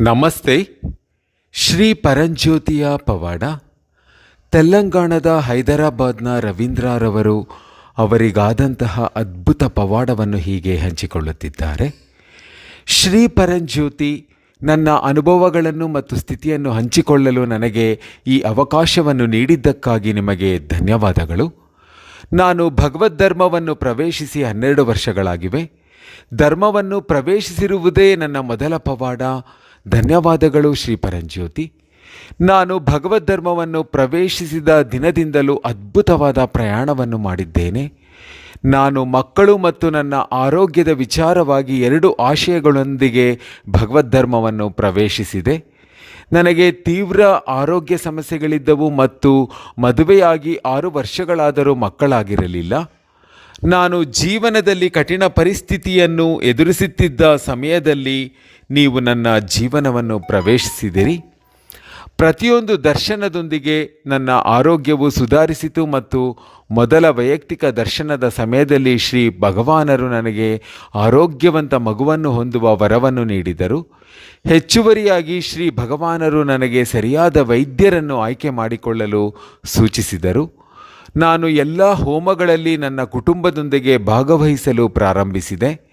ನಮಸ್ತೆ, ಶ್ರೀ ಪರಂಜ್ಯೋತಿಯ ಪವಾಡ. ತೆಲಂಗಾಣದ ಹೈದರಾಬಾದ್ನ ರವೀಂದ್ರರವರು ಅವರಿಗಾದಂತಹ ಅದ್ಭುತ ಪವಾಡವನ್ನು ಹೀಗೆ ಹಂಚಿಕೊಳ್ಳುತ್ತಿದ್ದಾರೆ. ಶ್ರೀ ಪರಂಜ್ಯೋತಿ, ನನ್ನ ಅನುಭವಗಳನ್ನು ಮತ್ತು ಸ್ಥಿತಿಯನ್ನು ಹಂಚಿಕೊಳ್ಳಲು ನನಗೆ ಈ ಅವಕಾಶವನ್ನು ನೀಡಿದ್ದಕ್ಕಾಗಿ ನಿಮಗೆ ಧನ್ಯವಾದಗಳು. ನಾನು ಭಗವದ್ಧರ್ಮವನ್ನು ಪ್ರವೇಶಿಸಿ ಹನ್ನೆರಡು ವರ್ಷಗಳಾಗಿವೆ. ಧರ್ಮವನ್ನು ಪ್ರವೇಶಿಸಿರುವುದೇ ನನ್ನ ಮೊದಲ ಪವಾಡ. ಧನ್ಯವಾದಗಳು ಶ್ರೀ ಪರಂಜ್ಯೋತಿ. ನಾನು ಭಗವದ್ಧರ್ಮವನ್ನು ಪ್ರವೇಶಿಸಿದ ದಿನದಿಂದಲೂ ಅದ್ಭುತವಾದ ಪ್ರಯಾಣವನ್ನು ಮಾಡಿದ್ದೇನೆ. ನಾನು ಮಕ್ಕಳು ಮತ್ತು ನನ್ನ ಆರೋಗ್ಯದ ವಿಚಾರವಾಗಿ ಎರಡು ಆಶಯಗಳೊಂದಿಗೆ ಭಗವದ್ಧರ್ಮವನ್ನು ಪ್ರವೇಶಿಸಿದೆ. ನನಗೆ ತೀವ್ರ ಆರೋಗ್ಯ ಸಮಸ್ಯೆಗಳಿದ್ದವು ಮತ್ತು ಮದುವೆಯಾಗಿ ಆರು ವರ್ಷಗಳಾದರೂ ಮಕ್ಕಳಾಗಿರಲಿಲ್ಲ. ನಾನು ಜೀವನದಲ್ಲಿ ಕಠಿಣ ಪರಿಸ್ಥಿತಿಯನ್ನು ಎದುರಿಸುತ್ತಿದ್ದ ಸಮಯದಲ್ಲಿ ನೀವು ನನ್ನ ಜೀವನವನ್ನು ಪ್ರವೇಶಿಸಿದಿರಿ. ಪ್ರತಿಯೊಂದು ದರ್ಶನದೊಂದಿಗೆ ನನ್ನ ಆರೋಗ್ಯವು ಸುಧಾರಿಸಿತು ಮತ್ತು ಮೊದಲ ವೈಯಕ್ತಿಕ ದರ್ಶನದ ಸಮಯದಲ್ಲಿ ಶ್ರೀ ಭಗವಾನರು ನನಗೆ ಆರೋಗ್ಯವಂತ ಮಗುವನ್ನು ಹೊಂದುವ ವರವನ್ನು ನೀಡಿದರು. ಹೆಚ್ಚುವರಿಯಾಗಿ ಶ್ರೀ ಭಗವಾನರು ನನಗೆ ಸರಿಯಾದ ವೈದ್ಯರನ್ನು ಆಯ್ಕೆ ಮಾಡಿಕೊಳ್ಳಲು ಸೂಚಿಸಿದರು. ನಾನು ಎಲ್ಲ ಹೋಮಗಳಲ್ಲಿ ನನ್ನ ಕುಟುಂಬದೊಂದಿಗೆ ಭಾಗವಹಿಸಲು ಪ್ರಾರಂಭಿಸಿದೆ.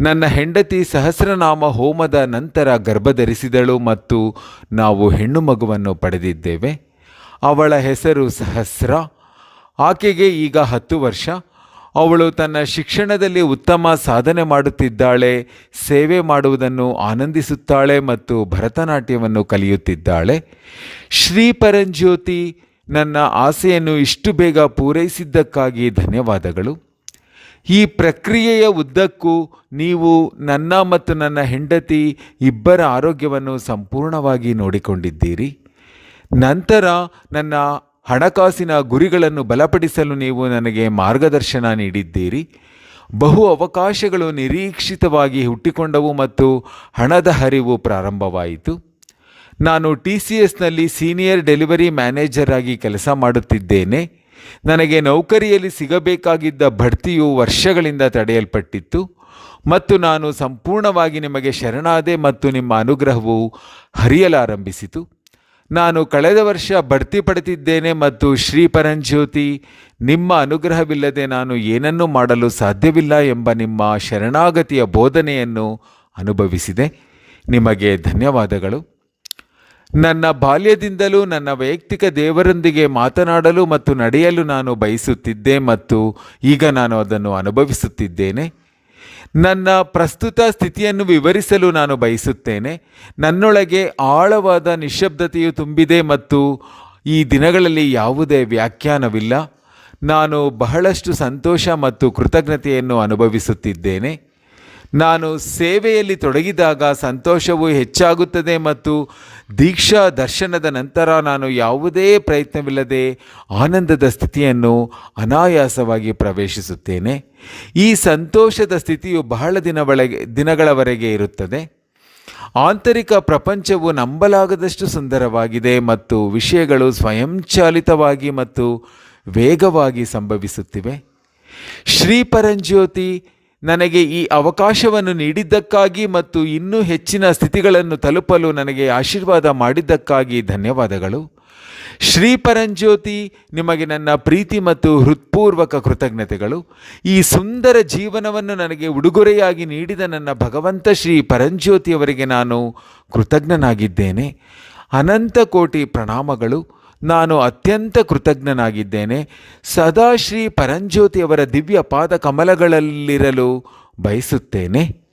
ನನ್ನ ಹೆಂಡತಿ ಸಹಸ್ರನಾಮ ಹೋಮದ ನಂತರ ಗರ್ಭಧರಿಸಿದಳು ಮತ್ತು ನಾವು ಹೆಣ್ಣು ಮಗುವನ್ನು ಪಡೆದಿದ್ದೇವೆ. ಅವಳ ಹೆಸರು ಸಹಸ್ರ. ಆಕೆಗೆ ಈಗ ಹತ್ತು ವರ್ಷ. ಅವಳು ತನ್ನ ಶಿಕ್ಷಣದಲ್ಲಿ ಉತ್ತಮ ಸಾಧನೆ ಮಾಡುತ್ತಿದ್ದಾಳೆ, ಸೇವೆ ಮಾಡುವುದನ್ನು ಆನಂದಿಸುತ್ತಾಳೆ ಮತ್ತು ಭರತನಾಟ್ಯವನ್ನು ಕಲಿಯುತ್ತಿದ್ದಾಳೆ. ಶ್ರೀ ಪರಂಜ್ಯೋತಿ, ನನ್ನ ಆಸೆಯನ್ನು ಇಷ್ಟು ಬೇಗ ಪೂರೈಸಿದ್ದಕ್ಕಾಗಿ ಧನ್ಯವಾದಗಳು. ಈ ಪ್ರಕ್ರಿಯೆಯ ಉದ್ದಕ್ಕೂ ನೀವು ನನ್ನ ಮತ್ತು ನನ್ನ ಹೆಂಡತಿ ಇಬ್ಬರ ಆರೋಗ್ಯವನ್ನು ಸಂಪೂರ್ಣವಾಗಿ ನೋಡಿಕೊಂಡಿದ್ದೀರಿ. ನಂತರ ನನ್ನ ಹಣಕಾಸಿನ ಗುರಿಗಳನ್ನು ಬಲಪಡಿಸಲು ನೀವು ನನಗೆ ಮಾರ್ಗದರ್ಶನ ನೀಡಿದ್ದೀರಿ. ಬಹು ಅವಕಾಶಗಳು ನಿರೀಕ್ಷಿತವಾಗಿ ಹುಟ್ಟಿಕೊಂಡವು ಮತ್ತು ಹಣದ ಹರಿವು ಪ್ರಾರಂಭವಾಯಿತು. ನಾನು ಟಿ ಸಿ ಎಸ್ನಲ್ಲಿ ಸೀನಿಯರ್ ಡೆಲಿವರಿ ಮ್ಯಾನೇಜರ್ ಆಗಿ ಕೆಲಸ ಮಾಡುತ್ತಿದ್ದೇನೆ. ನನಗೆ ನೌಕರಿಯಲ್ಲಿ ಸಿಗಬೇಕಾಗಿದ್ದ ಬಡ್ತಿಯು ವರ್ಷಗಳಿಂದ ತಡೆಯಲ್ಪಟ್ಟಿತ್ತು ಮತ್ತು ನಾನು ಸಂಪೂರ್ಣವಾಗಿ ನಿಮಗೆ ಶರಣಾದೆ ಮತ್ತು ನಿಮ್ಮ ಅನುಗ್ರಹವು ಹರಿಯಲಾರಂಭಿಸಿತು. ನಾನು ಕಳೆದ ವರ್ಷ ಬಡ್ತಿ ಪಡೆದಿದ್ದೇನೆ ಮತ್ತು ಶ್ರೀ ಪರಂಜ್ಯೋತಿ, ನಿಮ್ಮ ಅನುಗ್ರಹವಿಲ್ಲದೆ ನಾನು ಏನನ್ನೂ ಮಾಡಲು ಸಾಧ್ಯವಿಲ್ಲ ಎಂಬ ನಿಮ್ಮ ಶರಣಾಗತಿಯ ಬೋಧನೆಯನ್ನು ಅನುಭವಿಸಿದೆ. ನಿಮಗೆ ಧನ್ಯವಾದಗಳು. ನನ್ನ ಬಾಲ್ಯದಿಂದಲೂ, ನನ್ನ ವೈಯಕ್ತಿಕ ದೇವರೊಂದಿಗೆ ಮಾತನಾಡಲು ಮತ್ತು ನಡೆಯಲು ನಾನು ಬಯಸುತ್ತಿದ್ದೆ ಮತ್ತು ಈಗ ನಾನು ಅದನ್ನು ಅನುಭವಿಸುತ್ತಿದ್ದೇನೆ. ನನ್ನ ಪ್ರಸ್ತುತ ಸ್ಥಿತಿಯನ್ನು ವಿವರಿಸಲು ನಾನು ಬಯಸುತ್ತೇನೆ. ನನ್ನೊಳಗೆ ಆಳವಾದ ನಿಶ್ಶಬ್ದತೆಯು ತುಂಬಿದೆ ಮತ್ತು ಈ ದಿನಗಳಲ್ಲಿ ಯಾವುದೇ ವ್ಯಾಖ್ಯಾನವಿಲ್ಲ. ನಾನು ಬಹಳಷ್ಟು ಸಂತೋಷ ಮತ್ತು ಕೃತಜ್ಞತೆಯನ್ನು ಅನುಭವಿಸುತ್ತಿದ್ದೇನೆ. ನಾನು ಸೇವೆಯಲ್ಲಿ ತೊಡಗಿದಾಗ ಸಂತೋಷವು ಹೆಚ್ಚಾಗುತ್ತದೆ ಮತ್ತು ದೀಕ್ಷಾ ದರ್ಶನದ ನಂತರ ನಾನು ಯಾವುದೇ ಪ್ರಯತ್ನವಿಲ್ಲದೆ ಆನಂದದ ಸ್ಥಿತಿಯನ್ನು ಅನಾಯಾಸವಾಗಿ ಪ್ರವೇಶಿಸುತ್ತೇನೆ. ಈ ಸಂತೋಷದ ಸ್ಥಿತಿಯು ಬಹಳ ದಿನವಳೆಗೆ ದಿನಗಳವರೆಗೆ ಇರುತ್ತದೆ. ಆಂತರಿಕ ಪ್ರಪಂಚವು ನಂಬಲಾಗದಷ್ಟು ಸುಂದರವಾಗಿದೆ ಮತ್ತು ವಿಷಯಗಳು ಸ್ವಯಂಚಾಲಿತವಾಗಿ ಮತ್ತು ವೇಗವಾಗಿ ಸಂಭವಿಸುತ್ತಿವೆ. ಶ್ರೀ ಪರಂಜ್ಯೋತಿ ನನಗೆ ಈ ಅವಕಾಶವನ್ನು ನೀಡಿದ್ದಕ್ಕಾಗಿ ಮತ್ತು ಇನ್ನೂ ಹೆಚ್ಚಿನ ಸ್ಥಿತಿಗಳನ್ನು ತಲುಪಲು ನನಗೆ ಆಶೀರ್ವಾದ ಮಾಡಿದ್ದಕ್ಕಾಗಿ ಧನ್ಯವಾದಗಳು. ಶ್ರೀ ಪರಂಜ್ಯೋತಿ, ನಿಮಗೆ ನನ್ನ ಪ್ರೀತಿ ಮತ್ತು ಹೃತ್ಪೂರ್ವಕ ಕೃತಜ್ಞತೆಗಳು. ಈ ಸುಂದರ ಜೀವನವನ್ನು ನನಗೆ ಉಡುಗೊರೆಯಾಗಿ ನೀಡಿದ ನನ್ನ ಭಗವಂತ ಶ್ರೀ ಪರಂಜ್ಯೋತಿಯವರಿಗೆ ನಾನು ಕೃತಜ್ಞನಾಗಿದ್ದೇನೆ. ಅನಂತ ಕೋಟಿ ಪ್ರಣಾಮಗಳು. ನಾನು ಅತ್ಯಂತ ಕೃತಜ್ಞನಾಗಿದ್ದೇನೆ. ಸದಾ ಶ್ರೀ ಪರಂಜ್ಯೋತಿಯವರ ದಿವ್ಯ ಪಾದ ಕಮಲಗಳಲ್ಲಿರಲು ಬಯಸುತ್ತೇನೆ.